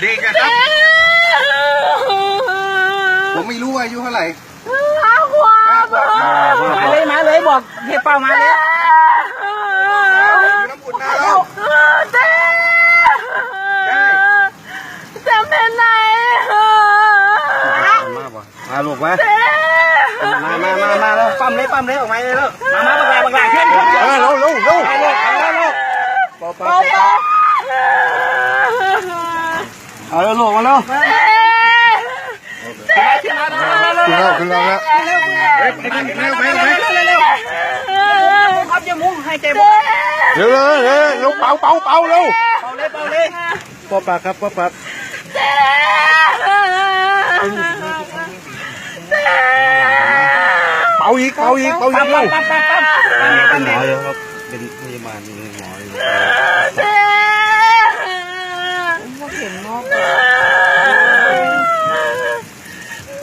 เด็กอะครับ ผมไม่รู้ว่าอายุเท่าไหร่ห้าขวบมาเลยมาเลยบอกเฮียเป้ามาเลยอยู่น้ำอุ่นนานแล้วเจ๊เจ๊เป็นไหนมาบ่มาลูกมาเจ๊มามามามาแล้วปั๊มเลยปั๊มเลยออกมาเลยแล้วมามาบักหลาบักหลาขึ้นเออเร็วเร็วเร็วไปเลยเอาแล้วลูกเปล่าเปล่าเอาแล้วลูกมาแล้ว เจ๊ขึ้นมา ขึ้นแล้วขึ้นแล้วแล้ว เฮ้ยไปเร็วไปเร็วไปครับยามุ้งให้ใจบุ้งเร็วเร็วเร็วเร็วเป่าเป่าเป่าเร็วเป่าเลยเป่าเลยป้าปากครับป้าปากเจ๊เป่าอีกเป่าอีกเป่าอีกเร็ว มปั๊มปั๊มปั๊ม เป็นหมออยู่ครับเป็นพยาบาลเป็นหมออยู่ เจ๊ เห็นมอก เ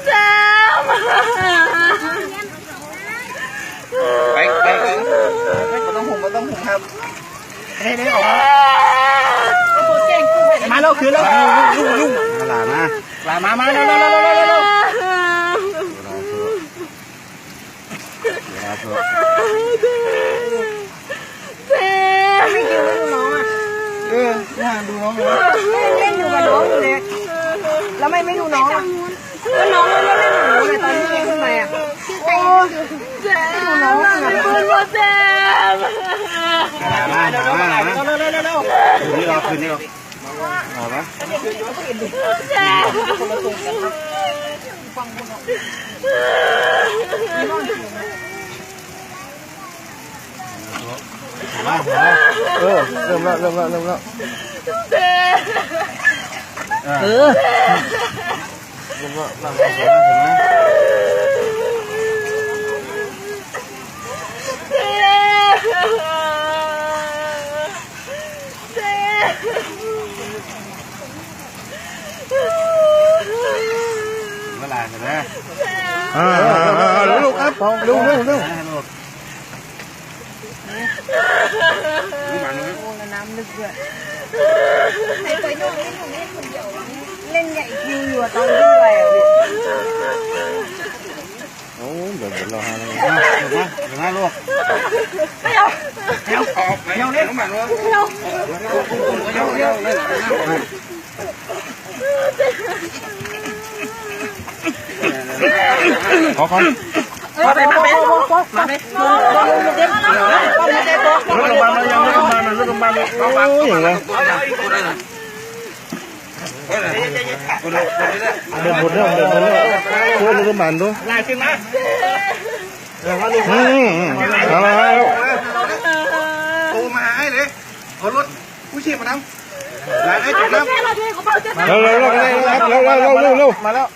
จ๊ ไปไปไป ไม่ต้องห่มไม่ต้องห่มครับ เฮ้ยเฮ้ยออกมามาแล้วคืนแล้วยุ่งยุ่งหลานนะลามามาเร็วเร็วเร็วเร็วเร็วเวลาเถอะเจ๊เออน่าดูน้องเลยเล่นอยู่กับน้องอยู่เลยแล้วไม่ไม่ดูน้องอะก็น้องไม่ได้หนูเลยตอนที่เขึ้นไปอะโอ้เจ๊น้องไม่พูดว่าเจ๊ มาเร็วเร็วเร็วเร็วคืนนี้ราคืนนี้เราเอาปะมาเออเริ่มแล้วเริ่มแล้วเริ่มแล้วเออเริ่มแล้วเริ่มแล้วเห็นไหม ด่านนะอ่าเร็วลูกครับเร็วเร็วเร็วน้ำลึกด้วยไอ้ไปโยนเล่นของเล่นคนเดียวเล่นใหญ่คิวอยู่ตอนขึ้นไปอ่ะโอ้เดี๋ยวเดี๋ยวรอฮะเดี๋ยวนะเดี๋ยวนะลูกไม่เอาไม่เอาออกไม่เอาเล่นของมันเลยไม่เอาไม่เอาเล่น có con Hãy subscribe cho kênh Ghiền Mì Gõ Để không bỏ lỡ những video hấp dẫn อืมเอาแล้วโตมาไอ้เลยขอรถกู้ชีพมาน้ำหลานไอ้จุดน้ำเร็วเร็วเร็วเร็วเร็วเร็วมาแล้ว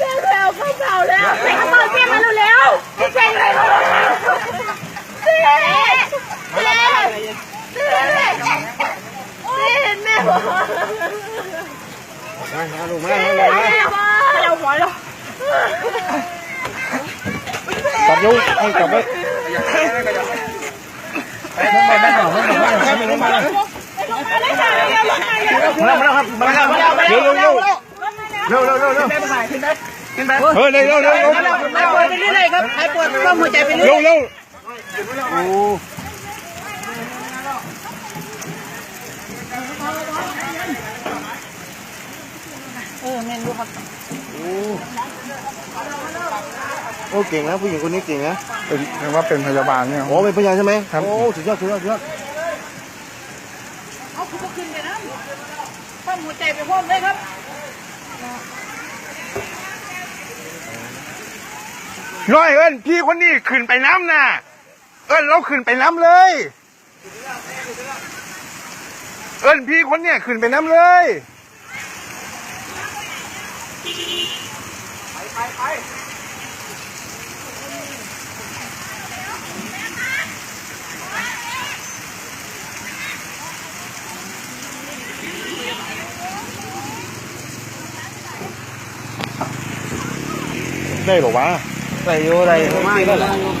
แล้วเจ๊แล้วเข้าเก่าแล้วไปข้างนอกเจ๊มาเร็วๆเจ๊เลยเจ๊เจ๊เจ๊เห็นแม่บอกมามาลูกมาแม่มาแม่มาเราหัวเราจับยุ่งให้จับไว้ไปไม่ต่อไม่ต่อไม่ต่อไม่ต่อมาแล้วมาแล้วครับมาแล้วมาแล้วมาเร็แล้ววเร็ว เร็วเร็วเร็วเร็วขึ้นไปขึ้นไปขึ้นไปเฮ้ยเร็วเร็วเร็วเร็วหายปวดไปเรื่อยๆครับหายปวดก็หัวใจไปเรื่เร็อวยเร็วโอ้เออแม่ดูครับโอ้เก่งนะผู้หญิงคนนี้เก่งนะเป็นเรียกว่าเป็นพยาบาลเนี่ย โอ้เป็นพยานใช่ไหมครับ โอ้สุดยอดสุดยอดสุดยอดเอาคุณก็ขึ้นไปนะป้อมหัวใจไปพร้อมเลยครับ น้อยเอิ้นพี่คนนี้ขึ้นไปน้ำน่ะ เอิ้นเราขึ้นไปน้ำเลย เอิ้นพี่คนเนี้ยขึ้นไปน้ำเลยได้หรอวะ ใส่โยอะไรมาอีกแล้วพอ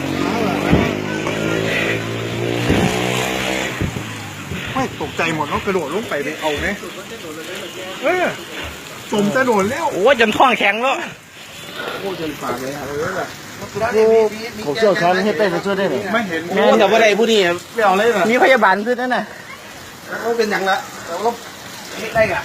ไม่ตกใจหมดเนาะกระโดดลงไปไปเอาไหมเออจมจะโดดแล้วโอ้ยจนท้องแข็งแล้วผมเชี่ยวชาญให้เต้นมาช่วยได้ไหมไม่เห็นแม่นกับว่าใดผู้นี้ไม่เอาเลยนะมีพยาบาลขึ้นนั่นน่ะเขาเป็นอย่างละเราก็ได้อะ